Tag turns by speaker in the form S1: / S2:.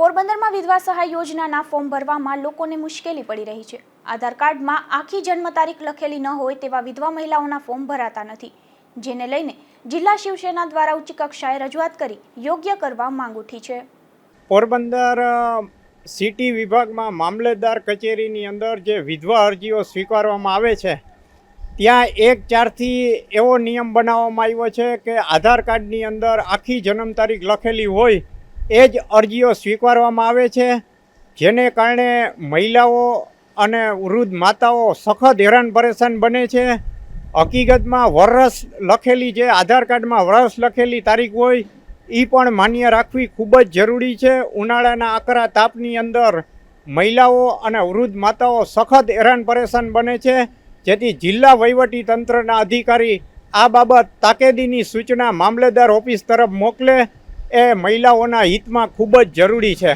S1: પોરબંદરમાં વિધવા સહાય યોજનાના ફોર્મ ભરવામાં લોકોને મુશ્કેલી પડી રહી છે. આધાર કાર્ડમાં આખી જન્મ તારીખ લખેલી ન હોય તેવા વિધવા મહિલાઓના ફોર્મ ભરાતા નથી. જેને લઈને જિલ્લા શિવસેના દ્વારા ઉચ્ચ કક્ષાએ રજૂઆત કરી યોગ્ય કરવા માંગ ઉઠી છે.
S2: પોરબંદર સિટી વિભાગમાં મામલતદાર કચેરીની અંદર જે વિધવા અરજીઓ સ્વીકારવામાં આવે છે, ત્યાં એક ચારથી એવો નિયમ બનાવવામાં આવ્યો છે કે આધાર કાર્ડની અંદર આખી જન્મ તારીખ લખેલી હોય એ જ અરજીઓ સ્વીકારવામાં આવે છે, જેને કારણે મહિલાઓ અને વૃદ્ધ માતાઓ સખત હેરાન પરેશાન બને છે. હકીકતમાં વરસ લખેલી જે આધાર કાર્ડમાં વરસ લખેલી તારીખ હોય એ પણ માન્ય રાખવી ખૂબ જ જરૂરી છે. ઉનાળાના આકરા તાપની અંદર મહિલાઓ અને વૃદ્ધ માતાઓ સખત હેરાન પરેશાન બને છે. જેથી જિલ્લા વહીવટી તંત્રના અધિકારી આ બાબત તાકેદીની સૂચના મામલેદાર ઓફિસ તરફ મોકલે એ મહિલાઓના હિતમાં ખૂબ જ જરૂરી છે.